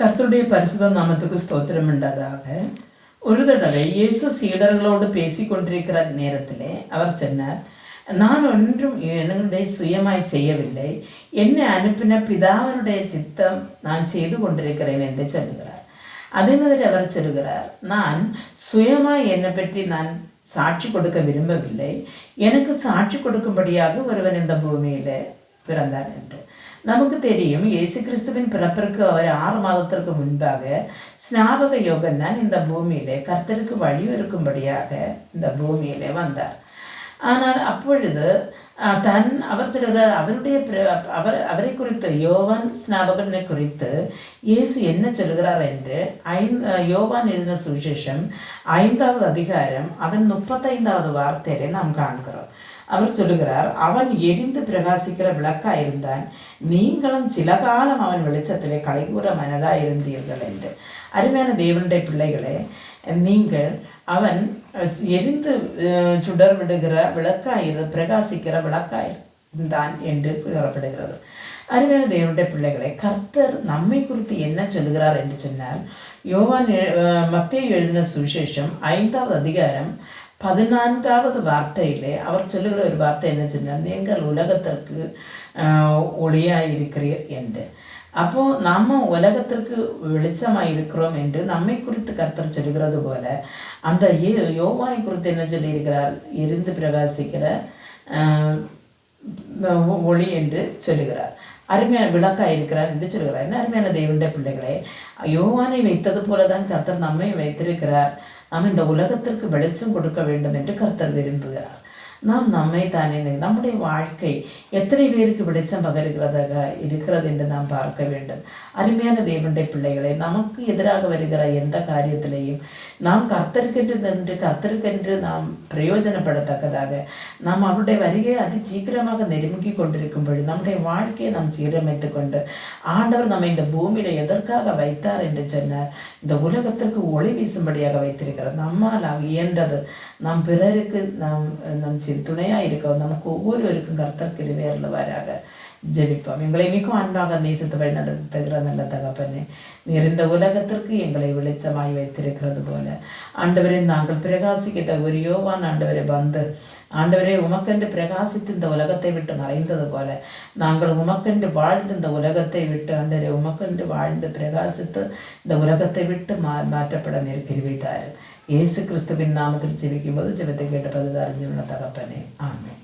கர்த்தருடைய பரிசுத நாமத்துக்கு ஸ்தோத்திரம் உண்டதாக. ஒரு தடவை இயேசு சீடர்களோடு பேசி கொண்டிருக்கிற நேரத்திலே அவர் சொன்னார் நான் ஒன்றும் என்னுடைய சுயமாய் செய்யவில்லை. என்னை அனுப்பின பிதாவனுடைய சித்தம் நான் செய்து கொண்டிருக்கிறேன் என்று சொல்லுகிறார் அதே மாதிரி அவர் சொல்லுகிறார் நான் சுயமாய் என்னை பற்றி நான் சாட்சி கொடுக்க விரும்பவில்லை. எனக்கு சாட்சி கொடுக்கும்படியாக ஒருவன் இந்த பூமியில் பிறந்தார் என்று. நமக்கு தெரியும் இயேசு கிறிஸ்துவின் பிறப்பிற்கு அவர் ஆறு மாதத்திற்கு முன்பாக ஸ்நாபக யோகன்னான் இந்த பூமியிலே கர்த்தருக்கு வழியிருக்கும்படியாக இந்த பூமியிலே வந்தார். ஆனால் அப்பொழுது தன் அவர் சொல்கிறார் அவருடைய அவர் அவரை குறித்து யோவான் ஸ்நாபகனை குறித்து இயேசு என்ன சொல்கிறார் என்று ஐந்து யோவான் எழுதின சுவிசேஷம் ஐந்தாவது அதிகாரம் அதன் முப்பத்தைந்தாவது வார்த்தையிலே நாம் காண்கிறோம். அவர் சொல்லுகிறார் அவன் எரிந்து பிரகாசிக்கிற விளக்கா இருந்தான் நீங்களும் சில காலம் அவன் வெளிச்சத்திலே கலைகூற மனதா இருந்தீர்கள் என்று. அருமையான தேவனுடைய பிள்ளைகளே நீங்கள் அவன் எரிந்து சுடர் விடுகிற விளக்காயிரு பிரகாசிக்கிற விளக்காய் இருந்தான் என்று கூறப்படுகிறது. அருமையான தேவனுடைய பிள்ளைகளை கர்த்தர் நம்மை குறித்து என்ன சொல்கிறார் என்று சொன்னால் யோவான் மத்திய எழுதின சுவிசேஷம் ஐந்தாவது அதிகாரம் பதினான்காவது வார்த்தையிலே அவர் சொல்லுகிற ஒரு வார்த்தை என்ன சொன்னால் நீங்கள் உலகத்திற்கு ஒளியாக இருக்கிறீர் என்று. அப்போ நாம் உலகத்திற்கு வெளிச்சமாக இருக்கிறோம் என்று நம்மை குறித்து கர்த்தர் சொல்லுகிறது போல அந்த யோவாய் யோவானை குறித்து என்ன சொல்லியிருக்கிறார்? இருந்து பிரகாசிக்கிற ஒளி என்று சொல்லுகிறார். அருமையான விளக்காய் இருக்கிறார் என்று சொல்கிறார் என்ன அருமையான தெய்வண்ட பிள்ளைகளே யோவானை வைத்தது போல தான் கர்த்தர் நம்மை வைத்திருக்கிறார். நாம் இந்த உலகத்திற்கு வெளிச்சம் கொடுக்க வேண்டும் என்று கர்த்தர் விரும்புகிறார். நாம் நம்மை தானே நம்முடைய வாழ்க்கை எத்தனை பேருக்கு வெளிச்சம் பகருகிறதாக இருக்கிறது என்று நாம் பார்க்க வேண்டும் அருமையான தேவனுடைய பிள்ளைகளை நமக்கு எதிராக வருகிற எந்த காரியத்திலையும் நாம் கர்த்தருக்கென்று நின்று கர்த்தருக்கென்று நாம் பிரயோஜனப்படத்தக்கதாக நாம் அவருடைய வருகையை அதி சீக்கிரமாக நெருங்கி கொண்டிருக்கும் பொழுது நம்முடைய வாழ்க்கையை நாம் சீரமைத்து கொண்டு ஆண்டவர் நம்மை இந்த பூமியில எதற்காக வைத்தார் என்று சொன்னார் இந்த உலகத்திற்கு ஒளி வீசும்படியாக வைத்திருக்கிறார் நம்மால் இயன்றது நாம் பிறருக்கு நாம் நம் சிறு துணையாக இருக்கோம் நமக்கு ஒவ்வொருவருக்கும் கர்த்தர் கிருவேரில் வராக ஜெபிப்போம் எங்களை மிகவும் அன்பாக நேசித்து வழி நடத்துகிற நல்ல தகப்பனே நீர் இந்த உலகத்திற்கு எங்களை வெளிச்சமாய் வைத்திருக்கிறது போல ஆண்டவரை நாங்கள் பிரகாசிக்க ஒரு யோவான் ஆண்டவரை வந்து ஆண்டவரே உமக்கென்று பிரகாசித்து இந்த உலகத்தை விட்டு மறைந்தது போல நாங்கள் உமக்கென்று வாழ்ந்து இந்த உலகத்தை விட்டு ஆண்டவரே உமக்கென்று வாழ்ந்து பிரகாசித்து இந்த உலகத்தை விட்டு மா மாற்றப்பட நெருக்கிரி வைத்தார் இயேசு கிறிஸ்துவின் நாமத்தில் ஜெபிக்கும் போது ஜெபத்தை கேட்ட பதிதாரிஞ்சு தகப்பனே ஆமென்